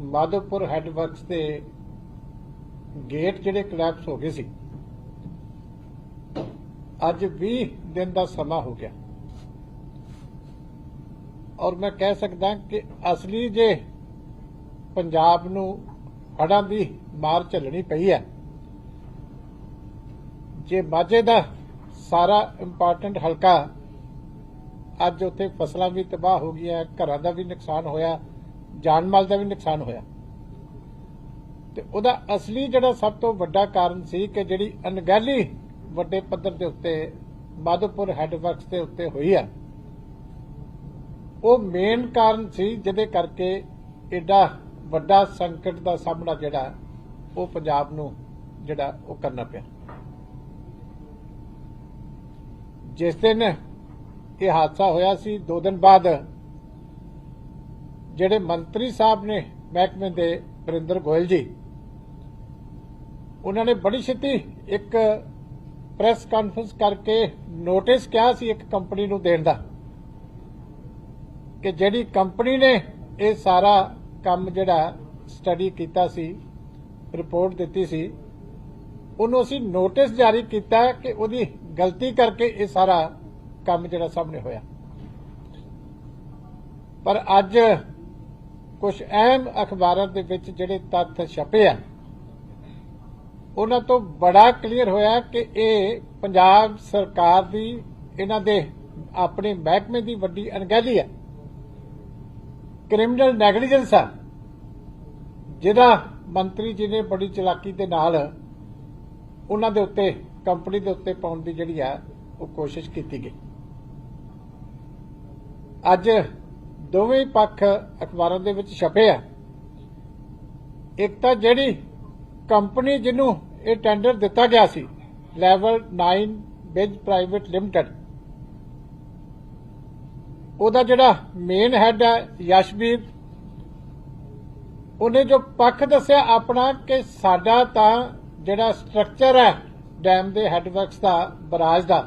Madhopur head works ਦੇ gate ਜਿਹੜੇ collapse ਹੋ ਗਏ ਸੀ। ਅੱਜ 20 ਦਿਨ ਦਾ ਸਮਾਂ ਹੋ ਗਿਆ। ਔਰ ਮੈਂ ਕਹਿ ਸਕਦਾ ਕਿ ਅਸਲੀ ਜੇ ਪੰਜਾਬ ਨੂੰ ਹੜਾਂ ਦੀ ਮਾਰ ਝੱਲਣੀ ਪਈ ਹੈ, ਜੇ ਮਾਝੇ ਦਾ ਸਾਰਾ ਇੰਪੋਰਟੈਂਟ ਹਲਕਾ ਅੱਜ ਉੱਥੇ ਫਸਲਾਂ ਵੀ ਤਬਾਹ ਹੋ ਗਈਆਂ, ਘਰਾਂ ਦਾ ਵੀ ਨੁਕਸਾਨ ਹੋਇਆ ਜਾਨ ਮਾਲ ਦਾ ਵੀ ਨੁਕਸਾਨ ਹੋਇਆ। ਤੇ ਉਹਦਾ ਅਸਲੀ ਜਿਹੜਾ ਸਭ ਤੋਂ ਵੱਡਾ ਕਾਰਨ ਸੀ ਕਿ ਜਿਹੜੀ ਅਣਗਹਿਲੀ ਵੱਡੇ ਪੱਧਰ ਦੇ ਉੱਤੇ, ਮਾਧੋਪੁਰ ਹੈੱਡ ਦੇ ਉੱਤੇ ਹੋਈ ਆ, ਉਹ ਮੇਨ ਕਾਰਨ ਸੀ ਜਿਹਦੇ ਕਰਕੇ ਐਡਾ ਵੱਡਾ ਸੰਕਟ ਦਾ ਸਾਹਮਣਾ ਜਿਹੜਾ, ਉਹ ਪੰਜਾਬ ਨੂੰ ਜਿਹੜਾ ਉਹ ਕਰਨਾ ਪਿਆ। ਜਿਸ ਦਿਨ ਇਹ ਹਾਦਸਾ ਹੋਇਆ ਸੀ 2 ਦਿਨ ਬਾਅਦ ਜਿਹੜੇ ਮੰਤਰੀ ਸਾਹਿਬ ਨੇ ਮਹਿਕਮੇ ਦੇ ਵਰਿੰਦਰ ਗੋਇਲ ਜੀ, ਉਹਨਾਂ ਨੇ ਬੜੀ ਛੇਤੀ ਇੱਕ ਪ੍ਰੈਸ ਕਾਨਫਰੰਸ ਕਰਕੇ ਨੋਟਿਸ ਕਿਹਾ ਸੀ ਇੱਕ ਕੰਪਨੀ ਨੂੰ ਦੇਣ ਦਾ, ਕਿ ਜਿਹੜੀ ਕੰਪਨੀ ਨੇ ਇਹ ਸਾਰਾ ਕੰਮ ਜਿਹੜਾ ਸਟੱਡੀ ਕੀਤਾ ਸੀ, ਰਿਪੋਰਟ ਦਿੱਤੀ ਸੀ, ਉਹਨੂੰ ਅਸੀਂ ਨੋਟਿਸ ਜਾਰੀ ਕੀਤਾ ਕਿ ਉਹਦੀ ਗਲਤੀ ਕਰਕੇ ਇਹ ਸਾਰਾ ਕੰਮ ਜਿਹੜਾ ਸਾਹਮਣੇ ਹੋਇਆ। ਪਰ ਅੱਜ ਕੁਝ ਅਹਿਮ ਅਖਬਾਰਾਂ ਦੇ ਵਿੱਚ ਜਿਹੜੇ ਤੱਥ ਛਪੇ ਆ ਉਹਨਾਂ ਤੋਂ ਬੜਾ ਕਲੀਅਰ ਹੋਇਆ ਕਿ ਇਹ ਪੰਜਾਬ ਸਰਕਾਰ ਦੀ, ਇਹਨਾਂ ਦੇ ਆਪਣੇ ਮਹਿਕਮੇ ਦੀ ਵੱਡੀ ਅਣਗਹਿਲੀ ਹੈ। ਕ੍ਰਿਮੀਨਲ ਨੈਗਲੀਜੈਂਸ ਆ ਜਿਹਦਾ ਮੰਤਰੀ ਜੀ ਨੇ ਬੜੀ ਚਲਾਕੀ ਦੇ ਨਾਲ ਉਹਨਾਂ ਦੇ ਉੱਤੇ ਕੰਪਨੀ ਦੇ ਉੱਤੇ ਪਾਉਣ ਦੀ ਜਿਹੜੀ ਆ ਉਹ ਕੋਸ਼ਿਸ਼ ਕੀਤੀ ਗਈ। ਅੱਜ ਦੋਵੇਂ ਪੱਖ ਅਖਬਾਰਾਂ ਦੇ ਵਿੱਚ ਛਪੇ ਆ। ਇੱਕ ਤਾਂ ਜਿਹੜੀ ਕੰਪਨੀ ਜਿਹਨੂੰ ਇਹ ਟੈਂਡਰ ਦਿੱਤਾ ਗਿਆ ਸੀ ਲੈਵਲ 9 ਬਿਜ ਪ੍ਰਾਈਵੇਟ ਲਿਮਟਿਡ ਉਹਦਾ ਜਿਹੜਾ ਮੇਨ ਹੈਡ ਹੈ ਯਸ਼ਵੀਰ, ਉਹਨੇ ਜੋ ਪੱਖ ਦੱਸਿਆ ਆਪਣਾ ਕਿ ਸਾਡਾ ਤਾਂ ਜਿਹੜਾ ਸਟਰਕਚਰ ਹੈ ਡੈਮ ਦੇ ਹੈਡਵਰਕਸ ਦਾ ਬਰਾਜ ਦਾ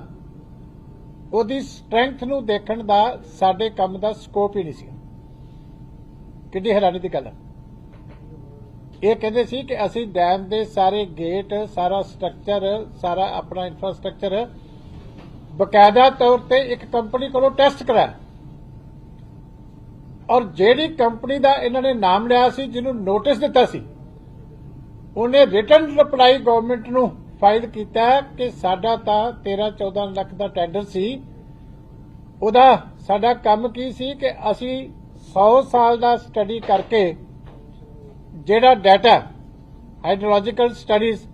ਉਹਦੀ ਸਟਰੈਂਥ ਨੂੰ ਦੇਖਣ ਦਾ ਸਾਡੇ ਕੰਮ ਦਾ ਸਕੋਪ ਹੀ ਨਹੀਂ ਸੀ ਕਿੰਨੀ ਹੈਰਾਨੀ ਦੀ ਗੱਲ ਹੈ ਇਹ ਕਹਿੰਦੇ ਸੀ ਕਿ ਅਸੀਂ ਡੈਮ ਦੇ ਸਾਰੇ ਗੇਟ ਸਾਰਾ ਸਟਰਕਚਰ ਸਾਰਾ ਆਪਣਾ ਇਨਫਰਾਸਟ੍ਰਕਚਰ ਬਕਾਇਦਾ ਤੌਰ ਤੇ ਇੱਕ ਕੰਪਨੀ ਕੋਲੋਂ ਟੈਸਟ ਕਰਾਇਆ। ਔਰ ਜਿਹੜੀ ਕੰਪਨੀ ਦਾ ਇਹਨਾਂ ਨੇ ਨਾਮ ਲਿਆ ਸੀ, ਜਿਹਨੂੰ ਨੋਟਿਸ ਦਿੱਤਾ ਸੀ, ਉਹਨੇ ਰਿਟਨ ਰਿਪਲਾਈ ਗਵਰਨਮੈਂਟ ਨੂੰ ਫਾਈਲ ਕੀਤਾ ਕਿ ਸਾਡਾ ਤਾਂ 13 14 ਲੱਖ ਦਾ ਟੈਂਡਰ ਸੀ। ਉਹਦਾ ਸਾਡਾ ਕੰਮ ਕੀ ਸੀ ਕਿ ਅਸੀਂ 100 ਸਾਲ ਦਾ ਸਟੱਡੀ ਕਰਕੇ ਜਿਹੜਾ ਡਾਟਾ, ਹਾਈਡਰੋਲੋਜੀਕਲ ਸਟੱਡੀਜ਼,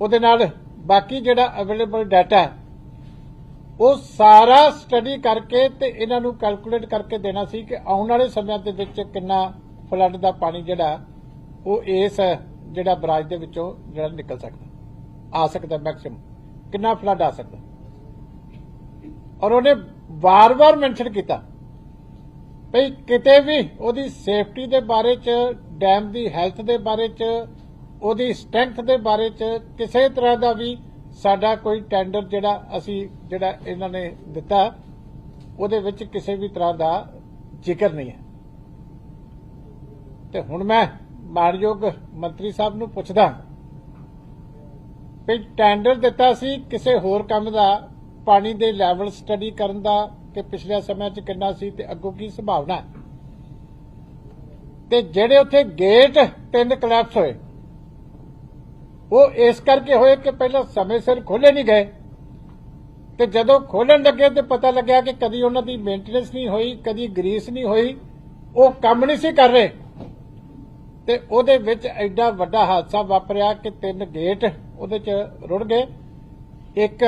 ਉਹਦੇ ਨਾਲ ਬਾਕੀ ਜਿਹੜਾ ਅਵੇਲੇਬਲ ਡਾਟਾ, ਉਹ ਸਾਰਾ ਸਟੱਡੀ ਕਰਕੇ ਤੇ ਇਹਨਾਂ ਨੂੰ ਕੈਲਕੂਲੇਟ ਕਰਕੇ ਦੇਣਾ ਸੀ ਕਿ ਆਉਣ ਵਾਲੇ ਸਮਿਆਂ ਦੇ ਵਿੱਚ ਕਿੰਨਾ ਫਲੱਡ ਦਾ ਪਾਣੀ ਜਿਹੜਾ, ਉਹ ਇਸ ਜਿਹੜਾ ਬਰਾਜ ਦੇ ਵਿੱਚੋਂ ਜਿਹੜਾ ਨਿਕਲ ਸਕਦਾ। ਆ ਸਕਦਾ ਮੈਕਸਿਮਮ ਕਿੰਨਾ ਫਲੱਡ ਆ ਸਕਦਾ? ਔਰ ਉਹਨੇ ਵਾਰ-ਵਾਰ ਮੈਂਸ਼ਨ ਕੀਤਾ ਭਈ ਕਿਤੇ ਵੀ ਉਹਦੀ ਸੇਫਟੀ ਦੇ ਬਾਰੇ ਚ ਡੈਮ ਦੀ ਹੈਲਥ ਦੇ ਬਾਰੇ ਚ, ਉਹਦੀ ਸਟਰੈਂਥ ਦੇ ਬਾਰੇ ਚ ਕਿਸੇ ਤਰ੍ਹਾਂ ਦਾ ਵੀ ਸਾਡਾ ਕੋਈ ਟੈਂਡਰ ਜਿਹੜਾ ਅਸੀਂ, ਜਿਹੜਾ ਇਹਨਾਂ ਨੇ ਦਿੱਤਾ, ਉਹਦੇ ਵਿੱਚ ਕਿਸੇ ਵੀ ਤਰ੍ਹਾਂ ਦਾ ਜ਼ਿਕਰ ਨਹੀਂ ਹੈ। ਤੇ ਹੁਣ ਮੈਂ ਮਾਨਯੋਗ ਮੰਤਰੀ ਸਾਹਿਬ ਨੂੰ ਪੁੱਛਦਾ ਵੀ ਟੈਂਡਰ ਦਿੱਤਾ ਸੀ ਕਿਸੇ ਹੋਰ ਕੰਮ ਦਾ, ਪਾਣੀ ਦੇ ਲੈਵਲ ਸਟੱਡੀ ਕਰਨ ਦਾ ਕਿ ਪਿਛਲੇ ਸਮਿਆਂ 'ਚ ਕਿੰਨਾ ਸੀ ਤੇ ਅੱਗੋਂ ਕੀ ਸੰਭਾਵਨਾ ਹੈ। ਤੇ ਜਿਹੜੇ ਉੱਥੇ ਗੇਟ ਤਿੰਨ ਕਲੈਪਸ ਹੋਏ, ਉਹ ਇਸ ਕਰਕੇ ਹੋਏ ਕਿ ਪਹਿਲਾਂ ਸਮੇਂ ਸਿਰ ਖੋਲੇ ਨਹੀਂ ਗਏ। ਤੇ ਜਦੋਂ ਖੋਲਣ ਲੱਗੇ ਤੇ ਪਤਾ ਲੱਗਿਆ ਕਿ ਕਦੀ ਉਹਨਾਂ ਦੀ ਮੇਨਟੇਨੈਂਸ ਨਹੀਂ ਹੋਈ, ਕਦੀ ਗਰੀਸ ਨਹੀਂ ਹੋਈ, ਉਹ ਕੰਮ ਨਹੀਂ ਸੀ ਕਰ ਰਹੇ। ਤੇ ਉਹਦੇ ਵਿੱਚ ਐਡਾ ਵੱਡਾ ਹਾਦਸਾ ਵਾਪਰਿਆ ਕਿ ਤਿੰਨ ਗੇਟ ਉਹਦੇ 'ਚ ਰੁੜ ਗਏ। ਇੱਕ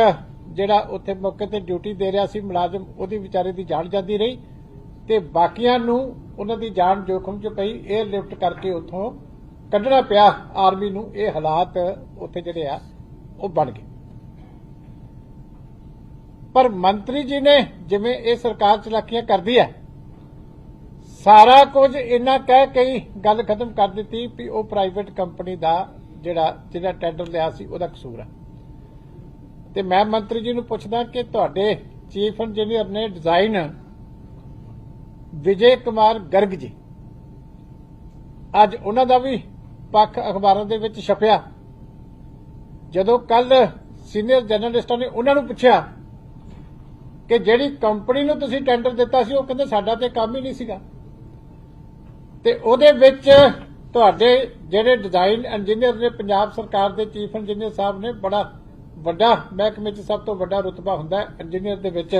ਜਿਹੜਾ ਉੱਥੇ ਮੌਕੇ ਤੇ ਡਿਊਟੀ ਦੇ ਰਿਹਾ ਸੀ, ਮੁਲਾਜ਼ਮ ਉਹਦੀ ਵਿਚਾਰੇ ਦੀ ਜਾਨ ਜਾਂਦੀ ਰਹੀ ਤੇ ਬਾਕੀਆਂ ਨੂੰ ਉਹਨਾਂ ਦੀ ਜਾਨ ਜੋਖਮ 'ਚ ਪਈ 에ਅਰ ਲਿਫਟ ਕਰਕੇ ਉੱਥੋਂ ਕੱਢਣਾ ਪਿਆ। ਆਰਮੀ ਨੂੰ ਇਹ ਹਾਲਾਤ ਉੱਥੇ ਜਿਹੜੇ ਆ, ਉਹ ਬਣ ਗਏ। ਪਰ ਮੰਤਰੀ ਜੀ ਨੇ ਜਿਵੇਂ ਇਹ ਸਰਕਾਰ ਚਲਾਕੀਆਂ ਕਰਦੀ ਹੈ ਸਾਰਾ ਕੁਝ ਇਹਨਾਂ ਕਹਿ ਕੇ ਹੀ ਗੱਲ ਖਤਮ ਕਰ ਦਿੱਤੀ ਵੀ ਉਹ ਪ੍ਰਾਈਵੇਟ ਕੰਪਨੀ ਦਾ ਜਿਹੜਾ ਜਿਹੜਾ ਟੈਂਡਰ ਲਿਆ ਸੀ, ਉਹਦਾ ਕਸੂਰ ਹੈ ਤੇ ਮੈਂ ਮੰਤਰੀ ਜੀ ਨੂੰ ਪੁੱਛਦਾ ਕਿ ਤੁਹਾਡੇ ਚੀਫ ਇੰਜੀਨੀਅਰ ਨੇ ਡਿਜ਼ਾਈਨ ਵਿਜੇ ਕੁਮਾਰ ਗਰਗ ਜੀ, ਅੱਜ ਉਹਨਾਂ ਦਾ ਵੀ ਪੱਖ ਅਖਬਾਰਾਂ ਦੇ ਵਿੱਚ ਛਪਿਆ। ਜਦੋਂ ਕੱਲ ਸੀਨੀਅਰ ਜਰਨਲਿਸਟਾਂ ਨੇ ਉਹਨਾਂ ਨੂੰ ਪੁੱਛਿਆ ਕਿ ਜਿਹੜੀ ਕੰਪਨੀ ਨੂੰ ਤੁਸੀਂ ਟੈਂਡਰ ਦਿੱਤਾ ਸੀ, ਉਹ ਕਹਿੰਦੇ ਸਾਡਾ ਤੇ ਕੰਮ ਹੀ ਨਹੀਂ ਸੀਗਾ। ਤੇ ਉਹਦੇ ਵਿੱਚ ਤੁਹਾਡੇ ਜਿਹੜੇ ਡਿਜ਼ਾਈਨ ਇੰਜੀਨੀਅਰ ਨੇ ਪੰਜਾਬ ਸਰਕਾਰ ਦੇ ਚੀਫ ਇੰਜੀਨੀਅਰ ਸਾਹਿਬ ਨੇ ਬੜਾ ਵੱਡਾ ਮਹਿਕਮੇ 'ਚ ਸਭ ਤੋਂ ਵੱਡਾ ਰੁਤਬਾ ਹੁੰਦਾ ਹੈ ਇੰਜੀਨੀਅਰ ਦੇ ਵਿੱਚ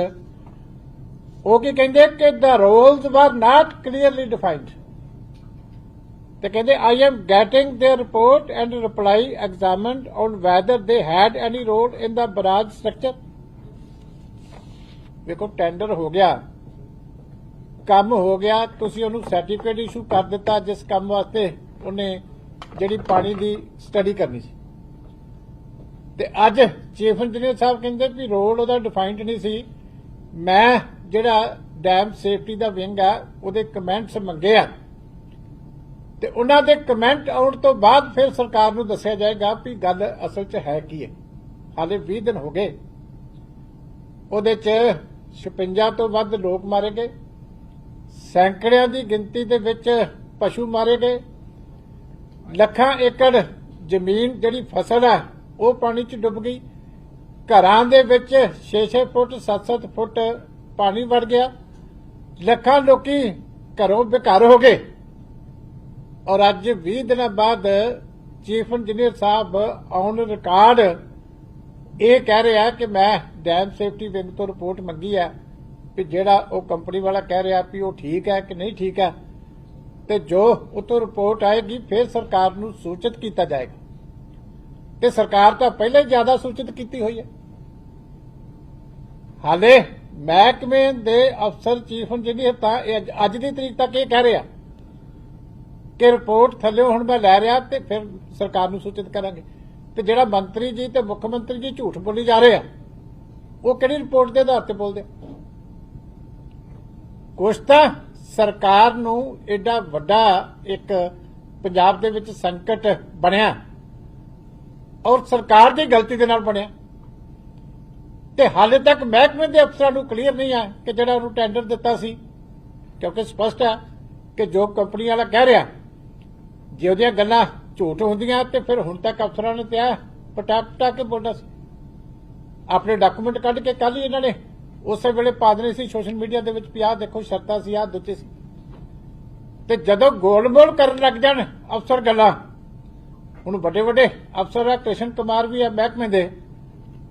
ਉਹ ਕੀ ਕਹਿੰਦੇ ਕਿ ਦਾ ਰੋਲਸ ਵਰ ਨਾਟ ਕਲੀਅਰਲੀ ਡਿਫਾਈਨਡ ਤੇ ਕਹਿੰਦੇ I am getting their report and reply examined on whether they had any role in the barrage structure ਵੇਖੋ ਟੈਂਡਰ ਹੋ ਗਿਆ ਕੰਮ ਹੋ ਗਿਆ, ਤੁਸੀਂ ਉਹਨੂੰ ਸਰਟੀਫਿਕੇਟ ਇਸ਼ੂ ਕਰ ਦਿੱਤਾ, ਜਿਸ ਕੰਮ ਵਾਸਤੇ ਉਹਨੇ ਜਿਹੜੀ ਪਾਣੀ ਦੀ ਸਟੱਡੀ ਕਰਨੀ ਸੀ। ਤੇ ਅੱਜ ਚੀਫ ਇੰਜੀਨੀਅਰ ਸਾਹਿਬ ਕਹਿੰਦੇ ਵੀ ਰੋਲ ਉਹਦਾ ਡਿਫਾਈਨਡ ਨਹੀਂ ਸੀ। ਮੈਂ ਜਿਹੜਾ ਡੈਮ ਸੇਫਟੀ ਦਾ ਵਿੰਗ ਆ, ਉਹਦੇ ਕਮੈਂਟਸ ਮੰਗੇ ਆ। ਤੇ ਉਹਨਾਂ ਦੇ ਕਮੈਂਟ ਆਉਣ ਤੋਂ ਬਾਅਦ ਫਿਰ ਸਰਕਾਰ ਨੂੰ ਦੱਸਿਆ ਜਾਏਗਾ ਵੀ ਗੱਲ ਅਸਲ 'ਚ ਹੈ ਕੀ ਹੈ। ਹਾਲੇ 20 ਦਿਨ ਹੋ ਗਏ। ਉਹਦੇ 'ਚ 56 ਤੋਂ ਵੱਧ ਲੋਕ ਮਾਰੇ ਗਏ। ਸੈਂਕੜਿਆਂ ਦੀ ਗਿਣਤੀ ਦੇ ਵਿੱਚ ਪਸ਼ੂ ਮਾਰੇ ਗਏ। ਲੱਖਾਂ ਏਕੜ ਜ਼ਮੀਨ ਜਿਹੜੀ ਫਸਲ ਆ, ਉਹ ਪਾਣੀ 'ਚ ਡੁੱਬ ਗਈ। ਘਰਾਂ ਦੇ ਵਿੱਚ 6-6 ਫੁੱਟ 7-7 ਫੁੱਟ ਪਾਣੀ ਵੜ ਗਿਆ। ਲੱਖਾਂ ਲੋਕੀ ਘਰੋਂ ਬੇਘਰ ਹੋ ਗਏ। ਔਰ ਅੱਜ 20 ਦਿਨਾਂ ਬਾਅਦ ਚੀਫ ਇੰਜੀਨੀਅਰ ਸਾਹਿਬ ਔਨ ਰਿਕਾਰਡ ਇਹ ਕਹਿ ਰਿਹਾ ਕਿ ਮੈਂ ਡੈਮ ਸੇਫਟੀ ਵਿੰਗ ਤੋਂ ਰਿਪੋਰਟ ਮੰਗੀ ਹੈ। ਕਿ ਜਿਹੜਾ ਉਹ ਕੰਪਨੀ ਵਾਲਾ ਕਹਿ ਰਿਹਾ ਵੀ ਉਹ ਠੀਕ ਹੈ ਕਿ ਨਹੀਂ ਠੀਕ ਹੈ, ਤੇ ਜੋ ਉਤੋਂ ਰਿਪੋਰਟ ਆਏਗੀ, ਫਿਰ ਸਰਕਾਰ ਨੂੰ ਸੂਚਿਤ ਕੀਤਾ ਜਾਏਗਾ। ਤੇ ਸਰਕਾਰ ਤਾਂ ਪਹਿਲਾਂ ਹੀ ਜ਼ਿਆਦਾ ਸੂਚਿਤ ਕੀਤੀ ਹੋਈ ਹੈ। ਹਾਲੇ ਮਹਿਕਮੇ ਦੇ ਅਫਸਰ ਚੀਫ ਇੰਜੀਨੀਅਰ ਤਾਂ ਅੱਜ- ਅੱਜ ਦੀ ਤਰੀਕ ਤੱਕ ਇਹ ਕਹਿ ਰਿਹਾ ਕਿ ਰਿਪੋਰਟ ਥੱਲੇ ਹੁਣ ਮੈਂ ਲੈ ਰਿਹਾ ਤੇ ਫਿਰ ਸਰਕਾਰ ਨੂੰ ਸੂਚਿਤ ਕਰਾਂਗੇ। ਤੇ ਜਿਹੜਾ ਮੰਤਰੀ ਜੀ ਤੇ ਮੁੱਖ ਮੰਤਰੀ ਜੀ ਝੂਠ ਬੋਲੀ ਜਾ ਰਹੇ ਆ, ਉਹ ਕਿਹੜੀ ਰਿਪੋਰਟ ਦੇ ਆਧਾਰ ਤੇ ਬੋਲਦੇ ਆ? ਕੁਛ ਤਾਂ ਸਰਕਾਰ ਨੂੰ ਐਡਾ ਵੱਡਾ ਇੱਕ ਪੰਜਾਬ ਦੇ ਵਿੱਚ ਸੰਕਟ ਬਣਿਆ ਔਰ ਸਰਕਾਰ ਦੀ ਗਲਤੀ ਦੇ ਨਾਲ ਬਣਿਆ। ਤੇ ਹਾਲੇ ਤੱਕ ਮਹਿਕਮੇ ਦੇ ਅਫਸਰਾਂ ਨੂੰ ਕਲੀਅਰ ਨਹੀਂ ਆ ਕਿ ਜਿਹੜਾ ਉਹਨੂੰ ਟੈਂਡਰ ਦਿੱਤਾ ਸੀ, ਕਿਉਂਕਿ ਸਪਸ਼ਟ ਹੈ ਕਿ ਜੋ ਕੰਪਨੀ ਵਾਲਾ ਕਹਿ ਰਿਹਾ, ਜੇ ਉਹਦੀਆਂ ਗੱਲਾਂ ਝੂਠ ਹੁੰਦੀਆਂ ਤੇ ਫਿਰ ਹੁਣ ਤੱਕ ਅਫਸਰਾਂ ਨੇ ਤਿਆ ਆ ਪਟਾ ਪਟਾ ਕੇ ਬੋਲਣਾ ਸੀ। ਆਪਣੇ ਡਾਕੂਮੈਂਟ ਕੱਢ ਕੇ ਕੱਲ ਹੀ ਇਹਨਾਂ ਨੇ ਉਸੇ ਵੇਲੇ ਪਾਦਰੀ ਸੀ ਸੋਸ਼ਲ ਮੀਡੀਆ ਦੇ ਵਿੱਚ ਵੀ ਆਹ ਦੇਖੋ ਸ਼ਰਤਾਂ ਸੀ, ਆਹ ਦਿੱਤੇ ਸੀ। ਤੇ ਜਦੋਂ ਗੋਲਮੋਲ ਕਰਨ ਲੱਗ ਜਾਣ ਅਫਸਰ ਗੱਲਾਂ, ਹੁਣ ਵੱਡੇ ਵੱਡੇ ਅਫਸਰ ਆ, ਕ੍ਰਿਸ਼ਨ ਕੁਮਾਰ ਵੀ ਆ ਮਹਿਕਮੇ ਦੇ,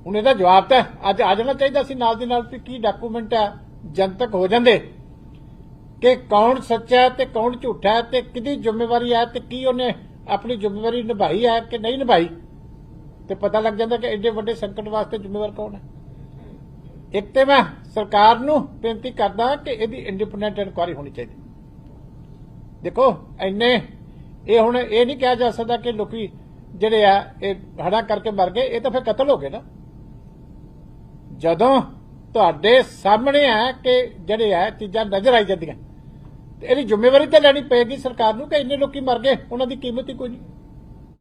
ਹੁਣ ਇਹਦਾ ਜਵਾਬ ਤਾਂ ਅੱਜ ਆ ਜਾਣਾ ਚਾਹੀਦਾ ਸੀ ਨਾਲ ਦੀ ਨਾਲ ਵੀ ਕੀ ਡਾਕੂਮੈਂਟ ਆ, ਜਨਤਕ ਹੋ ਜਾਂਦੇ। ਕਿ ਕੌਣ ਸੱਚਾ ਹੈ ਤੇ ਕੌਣ ਝੂਠਾ ਹੈ ਤੇ ਕਿਹਦੀ ਜ਼ਿੰਮੇਵਾਰੀ ਹੈ ਤੇ ਕੀ ਉਹਨੇ ਆਪਣੀ ਜ਼ਿੰਮੇਵਾਰੀ ਨਿਭਾਈ ਹੈ ਕਿ ਨਹੀਂ ਨਿਭਾਈ। ਤੇ ਪਤਾ ਲੱਗ ਜਾਂਦਾ ਕਿ ਐਡੇ ਵੱਡੇ ਸੰਕਟ ਵਾਸਤੇ ਜ਼ਿੰਮੇਵਾਰ ਕੌਣ ਹੈ। ਇੱਕ ਤੇ ਮੈਂ ਸਰਕਾਰ ਨੂੰ ਬੇਨਤੀ ਕਰਦਾ ਕਿ ਇਹਦੀ ਇੰਡੀਪੈਂਡੈਂਟ ਇਨਕੁਆਇਰੀ ਹੋਣੀ ਚਾਹੀਦੀ। ਦੇਖੋ, ਇੰਨੇ, ਇਹ ਹੁਣ ਇਹ ਨਹੀਂ ਕਿਹਾ ਜਾ ਸਕਦਾ ਕਿ ਲੋਕੀ ਜਿਹੜੇ ਆ, ਇਹ ਹੜਾ ਕਰਕੇ ਮਰ ਗਏ, ਇਹ ਤਾਂ ਫਿਰ ਕਤਲ ਹੋ ਗਏ ਨਾ। ਜਦੋਂ ਤੁਹਾਡੇ ਸਾਹਮਣੇ ਆ ਕਿ ਜਿਹੜੇ ਆ, ਚੀਜ਼ਾਂ ਨਜ਼ਰ ਆਈ ਜਾਂਦੀਆਂ, ਤੇ ਇਹਦੀ ਜ਼ਿੰਮੇਵਾਰੀ ਤਾਂ ਲੈਣੀ ਪਏਗੀ ਸਰਕਾਰ ਨੂੰ ਕਿ ਇੰਨੇ ਲੋਕੀ ਮਰ ਗਏ, ਉਹਨਾਂ ਦੀ ਕੀਮਤ ਹੀ ਕੋਈ ਨਹੀਂ।